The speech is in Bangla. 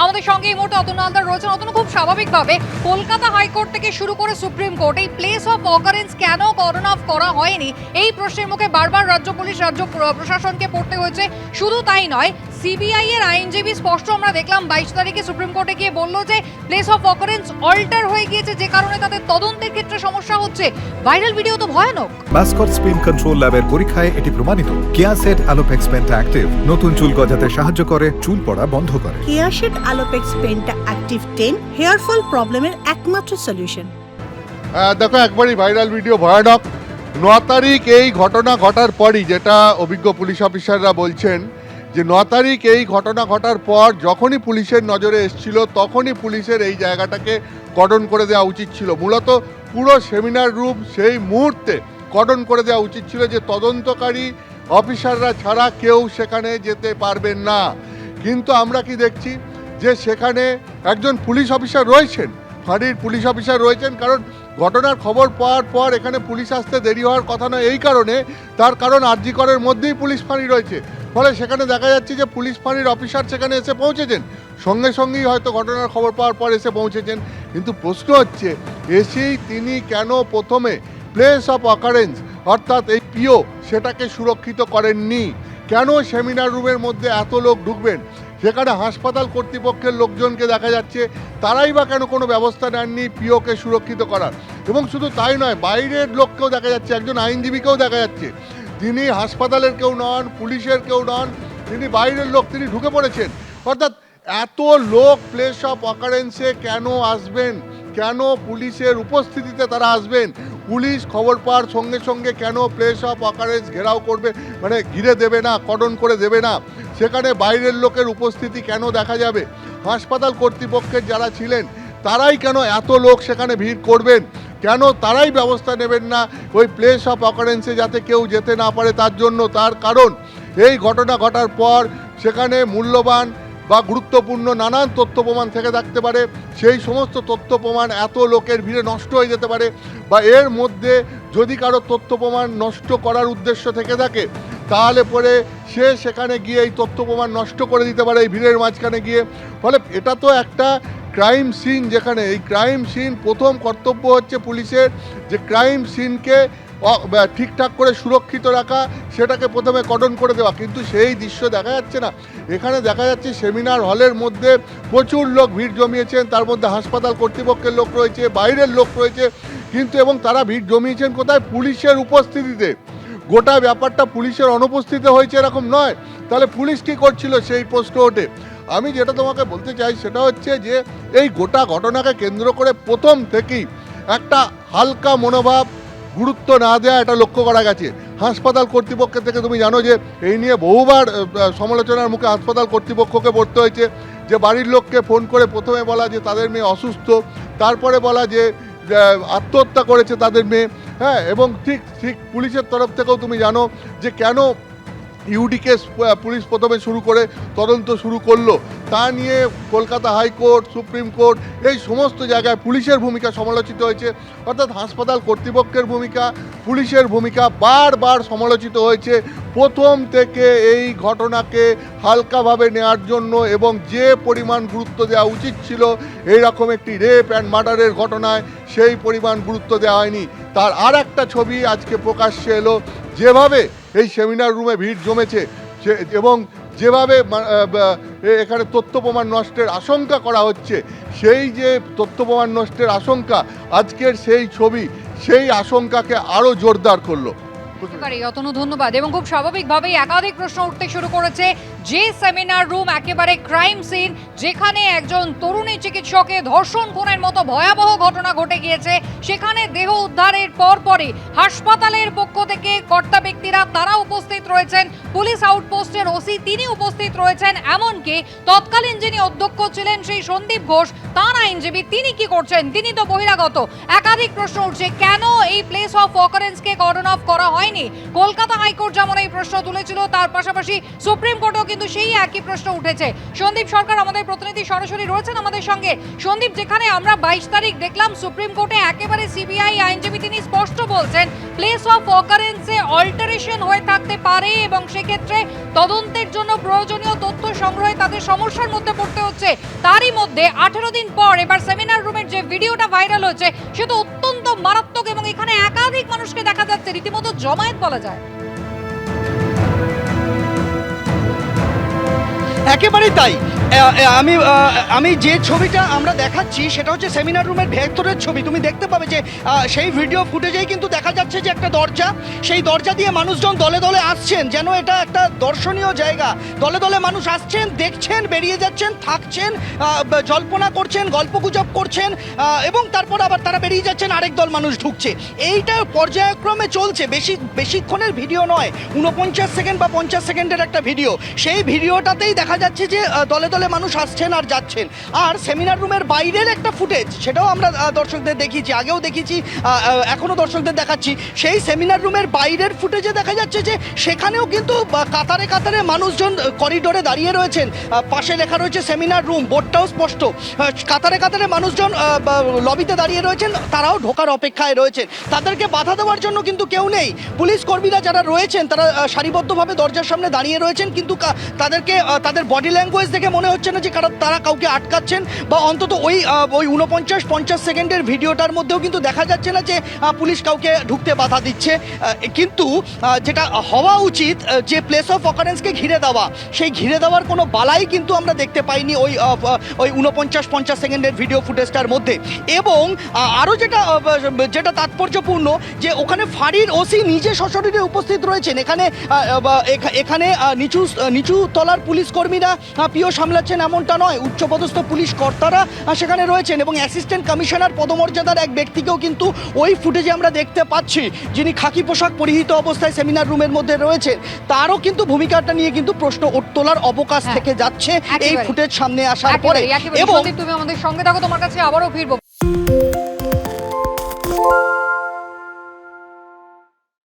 আমাদের সঙ্গে এই মুহূর্তে অতনু হালদার রয়েছেন। অতনু খুব স্বাভাবিকভাবে কলকাতা হাইকোর্ট থেকে শুরু করে সুপ্রিম কোর্ট, এই প্লেস অফ অকারেন্স কেন করন অফ করা হয়নি? এই প্রশ্নের মুখে বারবার রাজ্য পুলিশ, রাজ্য প্র- প্রশাসনকে পড়তে হয়েছে। শুধু তাই নয় সিবিআই এর আইনজীবী স্পষ্ট আমরা দেখলাম বাইশ তারিখে সুপ্রিম কোর্টে গিয়ে বলল যে প্লেস অফ অকারেন্স অল্টার হয়ে গিয়েছে যে কারণে তাদের তদন্তের ক্ষেত্রে সমস্যা হচ্ছে। ভাইরাল ভিডিও তো ভয়ানক। মাস্কট স্পিন কন্ট্রোল ল্যাবের পরীক্ষায় এটি প্রমাণিত। কেয়াসেট অ্যালোপেক্স পেন্টা অ্যাক্টিভ নতুন চুল গজাতে সাহায্য করে চুল পড়া বন্ধ করে। কেয়াশেড আলোপেক্স পেনটা অ্যাক্টিভ টেন হেয়ার ফল প্রবলেমের একমাত্র সলিউশন দেখো একবারই ভাইরাল ভিডিও ভয়ানক। ন তারিখ এই ঘটনা ঘটার পরই যেটা অভিজ্ঞ পুলিশ অফিসাররা বলছেন যে ন তারিখ এই ঘটনা ঘটার পর যখনই পুলিশের নজরে এসছিল, তখনই পুলিশের এই জায়গাটাকে কর্ডন করে দেওয়া উচিত ছিল। মূলত পুরো সেমিনার রুম সেই মুহূর্তে কর্ডন করে দেওয়া উচিত ছিল যে তদন্তকারী অফিসাররা ছাড়া কেউ সেখানে যেতে পারবেন না। কিন্তু আমরা কি দেখছি যে সেখানে একজন পুলিশ অফিসার রয়েছেন। ফাঁড়ির পুলিশ অফিসার রয়েছেন কারণ ঘটনার খবর পাওয়ার পর এখানে পুলিশ আসতে দেরি হওয়ার কথা নয়। এই কারণে তার কারণ আরজিকরের মধ্যেই পুলিশ ফাঁড়ি রয়েছে। ফলে সেখানে দেখা যাচ্ছে যে পুলিশ ফাঁড়ির অফিসার সেখানে এসে পৌঁছেছেন। সঙ্গে সঙ্গেই হয়তো ঘটনার খবর পাওয়ার পর এসে পৌঁছেছেন। কিন্তু প্রশ্ন হচ্ছে, এসেই তিনি কেন প্রথমে প্লেস অফ অকারেন্স অর্থাৎ এই পিও সেটাকে সুরক্ষিত করেননি? কেন সেমিনার রুমের মধ্যে এত লোক ঢুকবেন? সেখানে হাসপাতাল কর্তৃপক্ষের লোকজনকে দেখা যাচ্ছে, তারাই বা কেন কোনো ব্যবস্থা নেননি পিওকে সুরক্ষিত করার। এবং শুধু তাই নয়, বাইরের লোককেও দেখা যাচ্ছে, একজন আইনজীবীকেও দেখা যাচ্ছে। তিনি হাসপাতালের কেউ নন, পুলিশের কেউ নন, তিনি বাইরের লোক, তিনি ঢুকে পড়েছেন। অর্থাৎ এত লোক প্লেস অফ অকারেন্সে কেন আসবেন? কেন পুলিশের উপস্থিতিতে তারা আসবেন? পুলিশ খবর পাওয়ার সঙ্গে সঙ্গে কেন প্লেস অফ অকারেন্স ঘেরাও করবে? মানে ঘিরে দেবে না কর্ডন করে দেবে না। সেখানে বাইরের লোকের উপস্থিতি কেন দেখা যাবে? হাসপাতাল কর্তৃপক্ষের যারা ছিলেন, তারাই কেন এত লোক সেখানে ভিড় করবেন? কেন তারাই ব্যবস্থা নেবেন না ওই প্লেস অফ অকারেন্সে যাতে কেউ যেতে না পারে? তার জন্য, তার কারণ, এই ঘটনা ঘটার পর সেখানে মূল্যবান বা গুরুত্বপূর্ণ নানান তথ্য প্রমাণ থেকে থাকতে পারে, সেই সমস্ত তথ্য প্রমাণ এত লোকের ভিড়ে নষ্ট হয়ে যেতে পারে বা এর মধ্যে যদি কারও তথ্য প্রমাণ নষ্ট করার উদ্দেশ্য থেকে থাকে, তাহলে পরে সে সেখানে গিয়ে এই তথ্য প্রমাণ নষ্ট করে দিতে পারে এই ভিড়ের মাঝখানে গিয়ে। ফলে এটা তো একটা ক্রাইম সিন যেখানে, এই ক্রাইম সিন প্রথম কর্তব্য হচ্ছে পুলিশের যে ক্রাইম সিনকে ঠিকঠাক করে সুরক্ষিত রাখা, সেটাকে প্রথমে কটন করে দেওয়া। কিন্তু সেই দৃশ্য দেখা যাচ্ছে না। এখানে দেখা যাচ্ছে সেমিনার হলের মধ্যে প্রচুর লোক ভিড় জমিয়েছেন। তার মধ্যে হাসপাতাল কর্তৃপক্ষের লোক রয়েছে, বাইরের লোক রয়েছে। কিন্তু এবং তারা ভিড় জমিয়েছেন কোথায়? পুলিশের উপস্থিতিতে। গোটা ব্যাপারটা পুলিশের অনুপস্থিতিতে হয়েছে এরকম নয়। তাহলে পুলিশ কী করছিল সেই প্রশ্ন ওঠে। আমি যেটা তোমাকে বলতে চাই, সেটা হচ্ছে যে, এই গোটা ঘটনাকে কেন্দ্র করে প্রথম থেকেই একটা হালকা মনোভাব গুরুত্ব না দেওয়া এটা লক্ষ্য করা গেছে। হাসপাতাল কর্তৃপক্ষের থেকে তুমি জানো যে এই নিয়ে বহুবার সমালোচনার মুখে হাসপাতাল কর্তৃপক্ষকে পড়তে হয়েছে যে বাড়ির লোককে ফোন করে প্রথমে বলা যে তাদের মেয়ে অসুস্থ, তারপরে বলা যে আত্মহত্যা করেছে তাদের মেয়ে। হ্যাঁ এবং ঠিক ঠিক পুলিশের তরফ থেকেও তুমি জানো যে কেন ইউডি কেস পুলিশ প্রথমে শুরু করে তদন্ত শুরু করল। তা নিয়ে কলকাতা হাইকোর্ট, সুপ্রিম কোর্ট, এই সমস্ত জায়গায় পুলিশের ভূমিকা সমালোচিত হয়েছে। অর্থাৎ হাসপাতাল কর্তৃপক্ষের ভূমিকা, পুলিশের ভূমিকা বারবার সমালোচিত হয়েছে। প্রথম থেকে এই ঘটনাকে হালকাভাবে নেওয়ার জন্য এবং যে পরিমাণ গুরুত্ব দেওয়া উচিত ছিল এই রকম একটি রেপ অ্যান্ড মার্ডারের ঘটনায় সেই পরিমাণ গুরুত্ব দেওয়া হয়নি। তার আর একটা ছবি আজকে প্রকাশ্যে এলো। যেভাবে এই সেমিনার রুমে ভিড় জমেছে এবং যেভাবে এখানে তথ্য প্রমাণ নষ্টের আশঙ্কা করা হচ্ছে, সেই যে তথ্য প্রমাণ নষ্টের আশঙ্কা, আজকের সেই ছবি, সেই আশঙ্কাকে আরও জোরদার করল। একেবারে অতনু ধন্যবাদ। এবং খুব স্বাভাবিকভাবেই একাধিক প্রশ্ন উঠতে শুরু করেছে যে সেমিনার রুম, একেবারে ক্রাইম সিন, যেখানে একজন তরুণী চিকিৎসকে ধর্ষণ খুনের মতো ভয়াবহ ঘটনা ঘটে গিয়েছে। সেখানে দেহ উদ্ধারের পর পরে হাসপাতালের পক্ষ থেকে কর্তা ব্যক্তিরা, তারা উপস্থিত রয়েছেন, পুলিশ আউটপোস্টের ওসি তিনি উপস্থিত রয়েছেন। এমনকি তৎকালীন যিনি অধ্যক্ষ ছিলেন সেই সন্দীপ ঘোষ, তার আইনজীবী, তিনি কি করছেন? তিনি তো বহিরাগত। একাধিক প্রশ্ন উঠছে, কেন এই প্লেস অফ অকারেন্সকে কর্ডন অফ করা হয়নি? হয়নি। কলকাতা হাইকোর্ট যেমন এই প্রশ্ন তুলেছিল, তার পাশাপাশি সুপ্রিম কোর্টেও কিন্তু সেই একই প্রশ্ন উঠেছে। সন্দীপ সরকার, আমাদের প্রতিনিধি সরাসরি রয়েছেন আমাদের সঙ্গে। সন্দীপ, যেখানে আমরা বাইশ তারিখ দেখলাম, সুপ্রিম কোর্টে একেবারে সিবিআই আইনজীবী তিনি স্পষ্ট বলছেন প্লেস অফ অকারেন্সে অল্টারেশন হয়ে থাকতে পারে এবং সেক্ষেত্রে তদন্তের জন্য প্রয়োজনীয় তথ্য সংগ্রহে তাদের সমস্যার মধ্যে পড়তে হচ্ছে। তারই মধ্যে আঠেরো দিন পর এবার সেমিনার রুমের যে ভিডিওটা ভাইরাল হচ্ছে সে তো অত্যন্ত মারাত্মক এবং এখানে একাধিক মানুষকে দেখা যাচ্ছে। রীতিমতো জমায়েত বলা যায়। একেবারেই তাই। আমি আমি যে ছবিটা আমরা দেখাচ্ছি সেটা হচ্ছে সেমিনার রুমের ভেতরের ছবি। তুমি দেখতে পাবে যে সেই ভিডিও ফুটেজেই কিন্তু দেখা যাচ্ছে যে একটা দরজা। সেই দরজা দিয়ে মানুষজন দলে দলে আসছেন, যেন এটা একটা দর্শনীয় জায়গা। দলে দলে মানুষ আসছেন, দেখছেন, বেরিয়ে যাচ্ছেন, থাকছেন জল্পনা করছেন, গল্পগুজব করছেন এবং তারপর আবার তারা বেরিয়ে যাচ্ছেন, আরেক দল মানুষ ঢুকছে। এইটা পর্যায়ক্রমে চলছে, বেশি, বেশিক্ষণের ভিডিও নয় উনপঞ্চাশ সেকেন্ড বা পঞ্চাশ সেকেন্ডের একটা ভিডিও সেই ভিডিওটাতেই দেখা যাচ্ছে যে দলে দলে দলে মানুষ আসছেন আর যাচ্ছেন। আর সেমিনার রুমের বাইরের একটা ফুটেজ সেটাও আমরা দর্শকদের দেখিয়েছি আগেও দেখিয়েছি আহ, আহ, এখনও দর্শকদের দেখাচ্ছি। সেই সেমিনার রুমের বাইরের ফুটেজে দেখা যাচ্ছে যে সেখানেও কিন্তু কাতারে কাতারে মানুষজন করিডোরে দাঁড়িয়ে রয়েছেন। পাশে লেখা রয়েছে সেমিনার রুম বোর্ডটাও স্পষ্ট। কাতারে কাতারে মানুষজন লবিতে দাঁড়িয়ে রয়েছেন তারাও ঢোকার অপেক্ষায় রয়েছেন। তাদেরকে বাধা দেওয়ার জন্য কিন্তু কেউ নেই। পুলিশ কর্মীরা যারা রয়েছেন তারা সারিবদ্ধভাবে দরজার সামনে দাঁড়িয়ে রয়েছেন কিন্তু তাদেরকে তাদের বডি ল্যাঙ্গুয়েজ দেখে মনে হচ্ছে না যে কারা- তারা কাউকে আটকাচ্ছেন বা অন্তত ওই ওই উনপঞ্চাশ পঞ্চাশ সেকেন্ডের ভিডিওটার মধ্যেও কিন্তু দেখা যাচ্ছে না যে পুলিশ কাউকে ঢুকতে বাধা দিচ্ছে। কিন্তু যেটা হওয়া উচিত যে প্লেস অফ অকারেন্সকে ঘিরে দেওয়া, সেই ঘিরে দেওয়ার কোনো বালাই কিন্তু আমরা দেখতে পাইনি ওই ওই উনপঞ্চাশ পঞ্চাশ সেকেন্ডের ভিডিও ফুটেজটার মধ্যে। এবং আরও যেটা যেটা তাৎপর্যপূর্ণ, যে ওখানে ফাঁড়ির ওসি নিজে সশরীরে উপস্থিত রয়েছেন। এখানে এখানে নিচু নিচু তলার পুলিশ কর্মীরা পিও সামলাচ্ছেন এমনটা নয়। উচ্চপদস্থ পুলিশ কর্তারা সেখানে রয়েছেন এবং অ্যাসিস্ট্যান্ট কমিশনার পদমর্যাদার এক ব্যক্তিকেও কিন্তু ওই ফুটেজে আমরা দেখতে পাচ্ছি। যিনি খাকি পোশাক পরিহিত অবস্থায় সেমিনার রুমের মধ্যে রয়েছে তারও কিন্তু ভূমিকাটা নিয়ে কিন্তু প্রশ্ন তোলার অবকাশ হ্যাঁ, থেকে যাচ্ছে। এই। ফুটেজ সামনে আসার পরে। এবং তুমি আমাদের সঙ্গে থাকো তোমার কাছে আবারও ফিরবো।